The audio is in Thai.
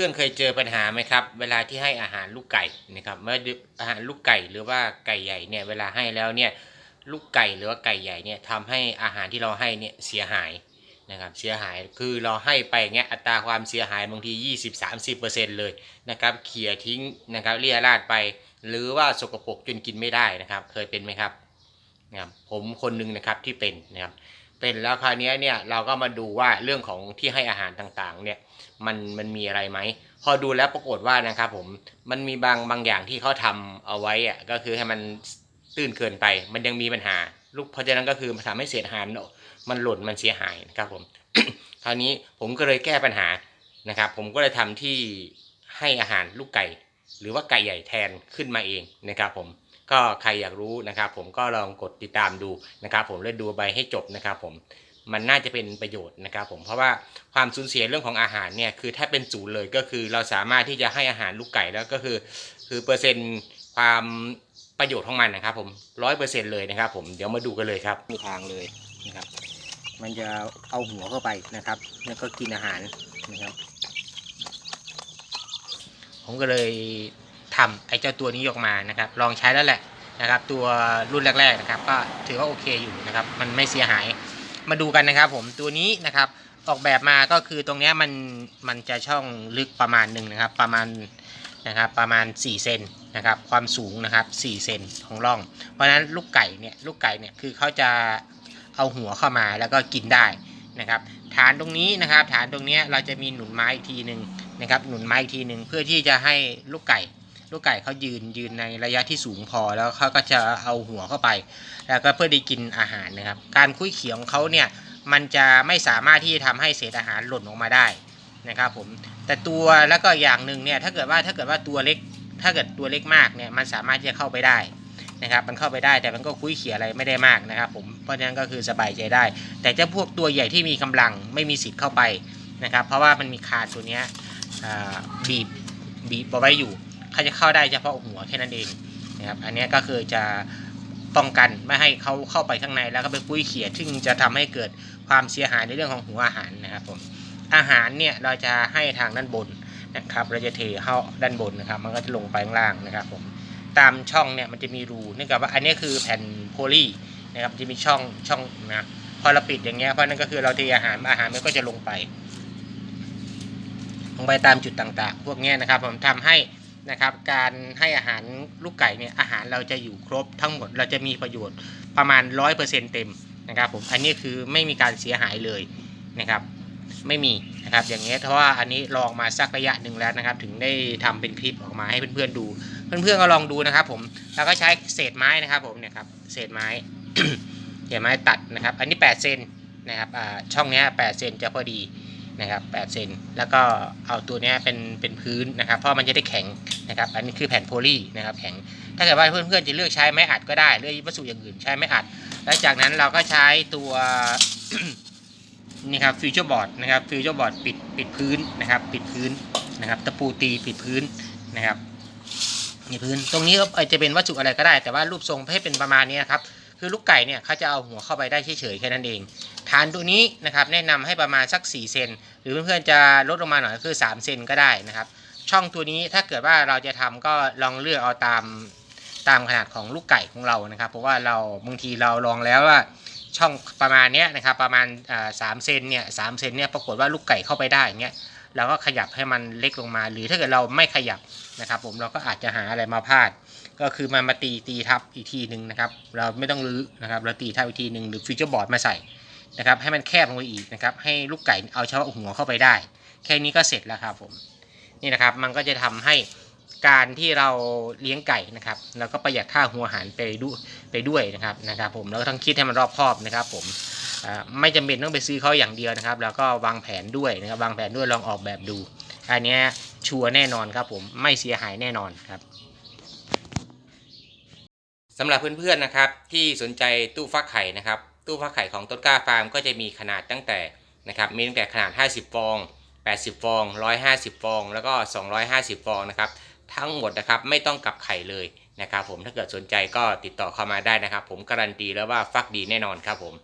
พื่อนเคยเจอปัญหาไหมครับ เวลาที่ให้อาหารลูกไก่นะครับเมื่ออาหารลูกไก่หรือว่าไก่ใหญ่เนี่ยเวลาให้แล้วเนี่ยลูกไก่หรือว่าไก่ใหญ่เนี่ยทำให้อาหารที่เราให้เนี่ยเสียหายนะครับเสียหายคือเราให้ไปเงี้ยอัตราความเสียหายบางที 20-30%เลยนะครับเขี่ยทิ้งนะครับเลี่ยราดไป หรือว่าสกปรกจนกินไม่ได้นะครับ เคยเป็นไหมครับนะครับผมคนหนึ่งนะครับที่เป็นนะครับ เป็นแล้วคราวนี้เนี่ยเราก็มาดูว่าเรื่องของที่ให้อาหารต่างๆ เนี่ยมันมันมีอะไรไหมพอดูแล้วปรากฏว่านะครับผมมันมีบางบางอย่างที่เขาทำเอาไว้อะก็คือให้มันตื้นเกินไป มันยังมีปัญหาลูกเพราะฉะนั้นก็คือมันทำให้เศษอาหารมันหล่นมันเสียหายนะครับผมคราวนี้ผมก็เลยแก้ปัญหานะครับ ผมก็เลยทำที่ให้อาหารลูกไก่ หรือว่าไก่ใหญ่แทนขึ้นมาเองนะครับผม ก็ใครอยากรู้นะครับผมก็ลองกดติดตามดูนะครับผมแล้วดูไปให้จบนะครับผมมันน่าจะเป็นประโยชน์นะครับผมเพราะว่าความสูญเสียเรื่องของอาหารเนี่ยคือถ้าเป็นศูนย์เลยก็คือเราสามารถที่จะให้อาหารลูกไก่แล้วก็คือ คือเปอร์เซ็นต์ความประโยชน์ของมันนะครับผมร้อยเปอร์เซ็นต์เลยนะครับผมเดี๋ยวมาดูกันเลยครับมีทางเลยนะครับ มันจะเอาหัวเข้าไปนะครับ แล้วก็กินอาหารนะครับ ผมก็เลย ทำไอ้เจ้าตัวนี้ออกมานะครับ ลองใช้แล้วแหละนะครับ ตัวรุ่นแรก ๆนะครับ ก็ถือว่าโอเคอยู่นะครับ มันไม่เสียหายมาดูกันนะครับ ผมตัวนี้นะครับออกแบบมาก็คือตรงนี้มันมันจะช่องลึกประมาณหนึ่งนะครับ ประมาณนะครับประมาณ 4 เซนนะครับ ความสูงนะครับ 4 เซนของร่อง เพราะฉะนั้นลูกไก่เนี่ยลูกไก่เนี่ยคือเขาจะเอาหัวเข้ามาแล้วก็กินได้นะครับ ฐานตรงนี้นะครับ ฐานตรงเนี้ยเราจะมีหนุนไม้อีกทีหนึ่งนะครับ หนุนไม้อีกทีหนึ่งเพื่อที่จะให้ลูกไก่ ลูกไก่เขายืนยืนในระยะที่สูงพอแล้วเขาก็จะเอาหัวเข้าไป แล้วก็เพื่อได้กินอาหารนะครับ การคุ้ยเขียวของเขาเนี่ยมันจะไม่สามารถที่จะทำให้เศษอาหารหล่นออกมาได้นะครับผมแต่ตัวแล้วก็อย่างหนึ่งเนี่ยถ้าเกิดว่าถ้าเกิดว่าตัวเล็กถ้าเกิดตัวเล็กมากเนี่ยมันสามารถที่จะเข้าไปได้นะครับมันเข้าไปได้แต่มันก็คุ้ยเขียอะไรไม่ได้มากนะครับผมเพราะฉะนั้นก็คือสบายใจได้ แต่เจ้าพวกตัวใหญ่ที่มีกำลังไม่มีสิทธิ์เข้าไปนะครับเพราะว่ามันมีคานตัวเนี้ยบีบบีบเอาไว้อยู่ เขาจะเข้าได้เฉพาะหัวแค่นั้นเองนะครับอันนี้ก็คือจะป้องกันไม่ให้เขาเข้าไปข้างในแล้วก็ไปปุ้ยเขียดซึ่งจะทำให้เกิดความเสียหายในเรื่องของหัวอาหารนะครับผมอาหารเนี่ยเราจะให้ทางด้านบนนะครับเราจะเทเข้าด้านบนนะครับ มันก็จะลงไปข้างล่างนะครับผมตามช่องเนี่ยมันจะมีรูเนื่องจากว่าอันนี้คือแผ่นโพลีนะครับจะมีช่องช่องนะพอเราปิดอย่างเงี้ยเพราะนั่นก็คือเราเทอาหารอาหารมันก็จะลงไป ลงไปตามจุดต่างๆ พวกเนี้ยนะครับ ผมทำให้ นะครับ การให้อาหารลูกไก่เนี่ยอาหารเราจะอยู่ครบทั้งหมดเราจะมีประโยชน์ประมาณ 100%เต็มนะครับผมอันนี้คือไม่มีการเสียหายเลยนะครับ ไม่มีนะครับอย่างเงี้ยเพราะว่าอันนี้ลองมาสักระยะหนึ่งแล้วนะครับ ถึงได้ทำเป็นคลิปออกมาให้เพื่อนๆดู เพื่อนๆก็ลองดูนะครับ ผมแล้วก็ใช้เศษไม้นะครับ ผมเนี่ยครับเศษไม้เศษไม้ตัดนะครับ อันนี้ 8 เซนนะครับอ่าช่องนี้8เซนจะพอดี นะครับ8เซนแล้วก็เอาตัวนี้เป็นเป็นพื้นนะครับเพราะมันจะได้แข็งนะครับอันนี้คือแผ่นโพลีนะครับแข็งถ้าเกิดว่าเพื่อนๆจะเลือกใช้ไม้อัดก็ได้เลือกวัสดุอย่างอื่นใช้ไม้อัด แล้วจากนั้นเราก็ใช้ตัวนี่ครับฟิวเจอร์บอร์ดนะครับฟิวเจอร์บอร์ดปิดปิดพื้นนะครับ ปิดพื้นนะครับตะปูตีปิดพื้นนะครับนี่พื้นตรงนี้ก็จะเป็นวัสดุอะไรก็ได้แต่ว่ารูปทรงให้เป็นประมาณนี้นะครับ คือลูกไก่เนี่ยเขาจะเอาหัวเข้าไปได้เฉยๆแค่นั้นเอง ฐานตัวนี้นะครับแนะนำให้ประมาณสัก 4 เซนหรือเพื่อนๆจะลดลงมาหน่อยก็คือ 3 เซนก็ได้นะครับ ช่องตัวนี้ถ้าเกิดว่าเราจะทำก็ลองเลือกเอาตามตามขนาดของลูกไก่ของเรานะครับ เพราะว่าเราบางทีเราลองแล้วว่าช่องประมาณเนี้ยนะครับประมาณสามเซนเนี่ยสามเซนเนี่ยปรากฏว่าลูกไก่เข้าไปได้เงี้ย เราก็ขยับให้มันเล็กลงมา หรือถ้าเกิดเราไม่ขยับนะครับ ผมเราก็อาจจะหาอะไรมาพาด ก็คือมันมาตีตีทับอีกทีหนึ่งนะครับ เราไม่ต้องรื้อนะครับ เราตีทับอีกทีหนึ่งหรือฟิวเจอร์บอร์ดมาใส่นะครับ ให้มันแคบลงไปอีกนะครับ ให้ลูกไก่เอาเฉพาะหัวเข้าไปได้ แค่นี้ก็เสร็จแล้วครับผมนี่นะครับมันก็จะทำให้การที่เราเลี้ยงไก่นะครับเราก็ประหยัดค่าหัวอาหารไปด้วยไปด้วยนะครับนะครับ ผมแล้วก็ต้องคิดให้มันรอบคอบนะครับ ผม ไม่จำเป็นต้องไปซื้อเขาอย่างเดียวนะครับ แล้วก็วางแผนด้วยนะครับวางแผนด้วยลองออกแบบดู อันนี้ชัวร์แน่นอนครับผมไม่เสียหายแน่นอนครับสำหรับเพื่อนๆนะครับที่สนใจตู้ฟักไข่นะครับตู้ฟักไข่ของต้นกล้าฟาร์มก็จะมีขนาดตั้งแต่นะครับมีตั้งแต่ขนาด 50 ฟอง 80 ฟอง 150 ฟอง แล้วก็ 250 ฟองนะครับทั้งหมดนะครับไม่ต้องกลับไข่เลยนะครับผมถ้าเกิดสนใจก็ติดต่อเข้ามาได้นะครับ ผมการันตีแล้วว่าฟักดีแน่นอนครับผม